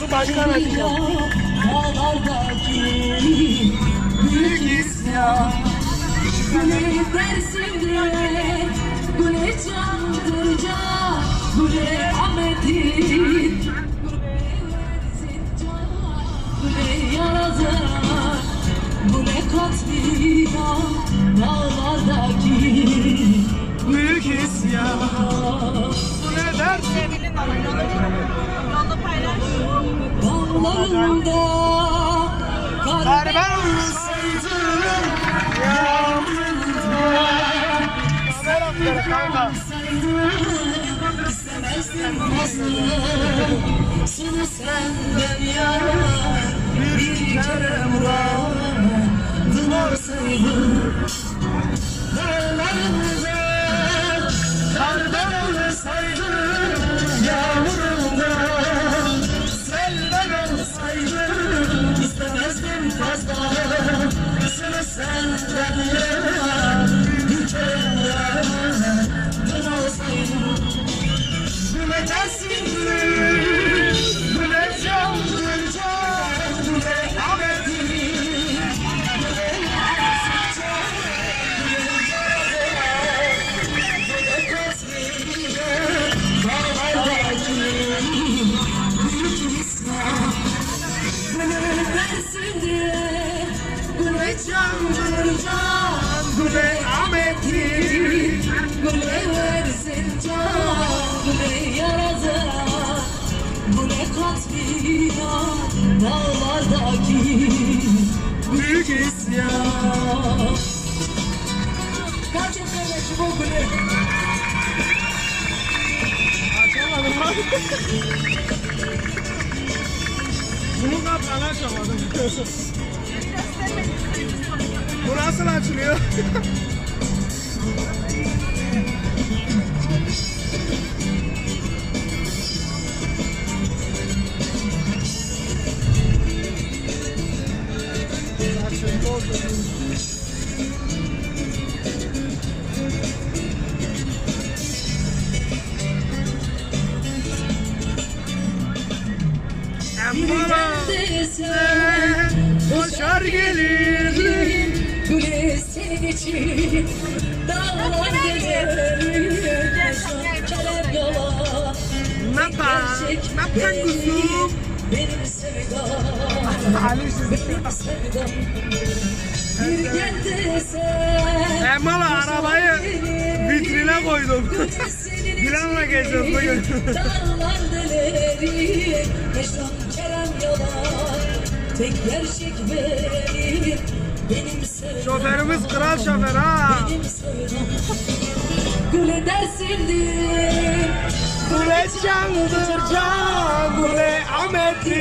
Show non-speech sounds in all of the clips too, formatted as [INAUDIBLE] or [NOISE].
Bunu baştan açacağım. Büyük isyan Güle dersinde Güle candır can Güle Ahmet'in Güle yaradan Güle katliam Dağlardaki Büyük isyan. Bu ne Dağlarında Kar olsaydım yağmurda. Kanka. İstemezdim aslı Sını senden yana Bir kere muradın olsaydı güle Açamadım lan. Bunu kapağını açamadım. Bu nasıl açılıyor? Emmala Desen koşar gelirdi. Güle senin için Dağlar geceleri Kelem yola? Ne yapan kuzum? Benim sevdam. Benim Bir gel desen Emmala arabayı vitrine koydum. [LAUGHS] Dilan'la gezeceğiz bugün. Dağlar deleri yalan Tek gerçek benim Benim sevdam Şoförümüz kral şoför ha. Benim sevdam Güle dersindir Kule candır can, kule Ahmet'tir.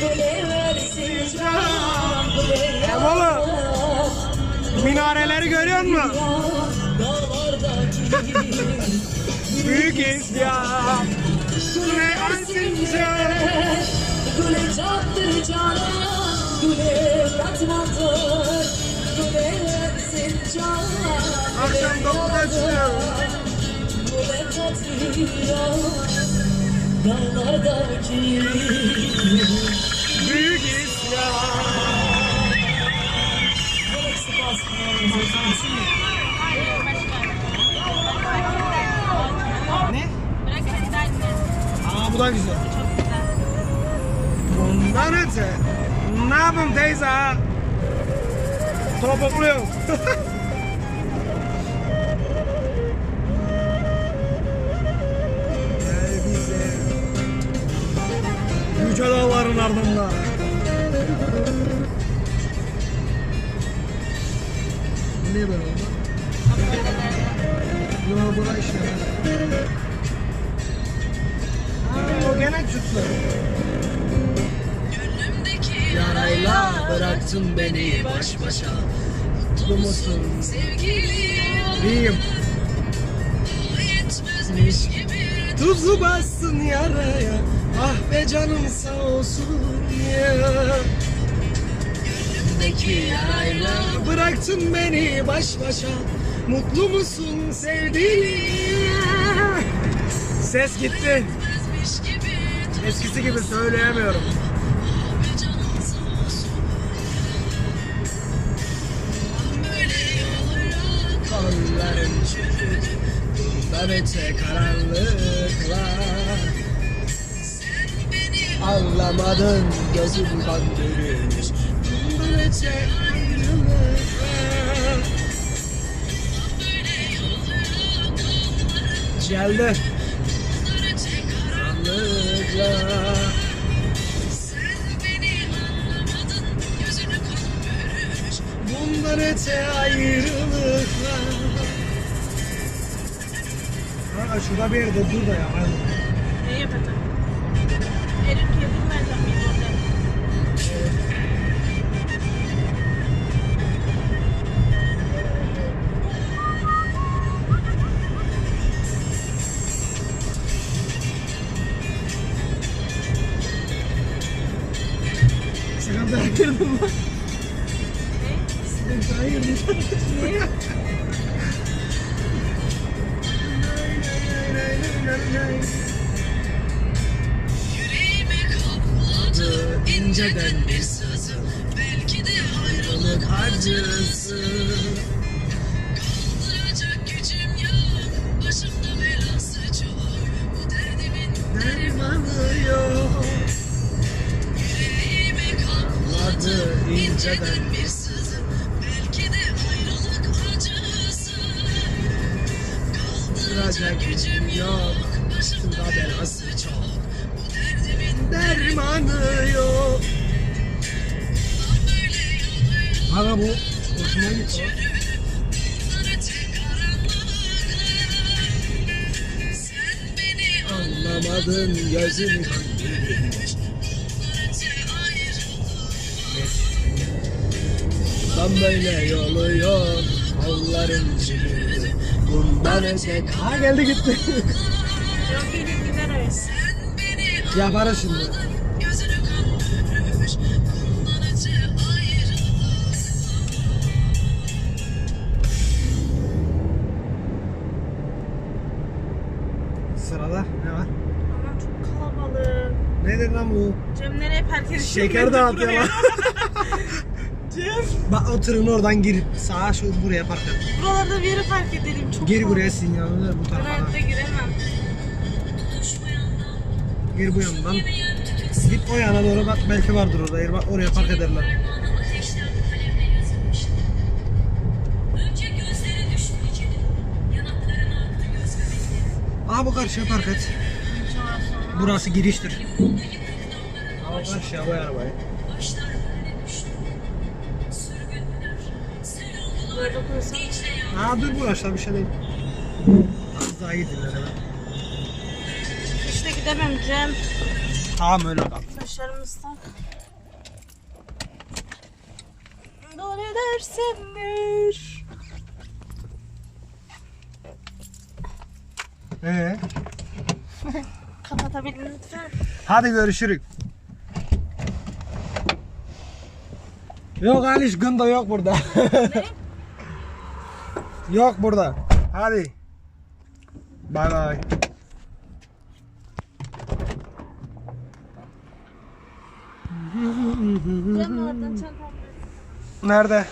Güle versin can Güle yalan minareleri görüyor musun? Dağlardaki [LAUGHS] Büyük isyan. Güle candır cana Güle katmadır Güle cana Akşam dokuzda çıkıyor. Güle katliam Dağlardaki Büyük isyan. Ne? Bu da güzel. Bundan öte ne yapayım teyze ha? Topukluyorum. Yüce dağların ardında. Ne böyle oldu? Yok bura işlemez. Gene çıktı. Yarayla bıraktın beni baş başa. Mutlu musun? sevgilim İyiyim. Yetmezmiş gibi. Tuzu bassın yaraya. Ah be canım sağ olsun ya. Gönlümdeki yarayla Bıraktın beni baş başa. Mutlu musun sevdiğim? Ses gitti Eskisi gibi söyleyemiyorum. Kolların çürüdü öte karanlıklar. Anlamadın gözüm kan bürümüş Bundan öte ayrılıklar. Geldi Karanlıklar Bundan öte ayrılıklar şurada bir yerde dur da ya. Ne yapacağım? Yüreğimi kapladı inceden bir sızı Belki de ayrılık acısı Kaldıracak gücüm yok. Başımda belası çok. Bu derdimin Dermanı yok. Kanka bu hoşuma gitti. Anlamadın gözün kandırmış. Ben böyle yolu yok. Kollarım çürüdü. Bundan öte ha geldi gitti. Yok gelip gider öyle. Yaparız şimdi. Sırada ne var? Aman çok kalabalık. Nedir lan bu? Cem nereye park edecek? Şeker dağıtıyor lan. [LAUGHS] Cem. Bak o tırın oradan gir. Sağa şu buraya park et. Buralarda bir yere park edelim. Çok Gir buraya sinyalini ver bu tarafa. hayatta giremem. Gir bu yandan. Git o yana doğru bak belki vardır orada yer. Bak oraya park ederler. Aha bu karşıya park et. Burası giriştir. Al karşıya koy arabayı. Böyle koysam. Ha dur bu aşağı bir şey değil. Az daha gidiyorlar hemen. İşte gidemem Cem. Tamam öyle kal. Saçlarım ıslak. Doğru edersendir. Ee, [LAUGHS] Kapatabilir lütfen. hadi görüşürük. Yok Aliş Gündo yok burada. [LAUGHS] yok burada. Hadi. Bay bay. Nerede?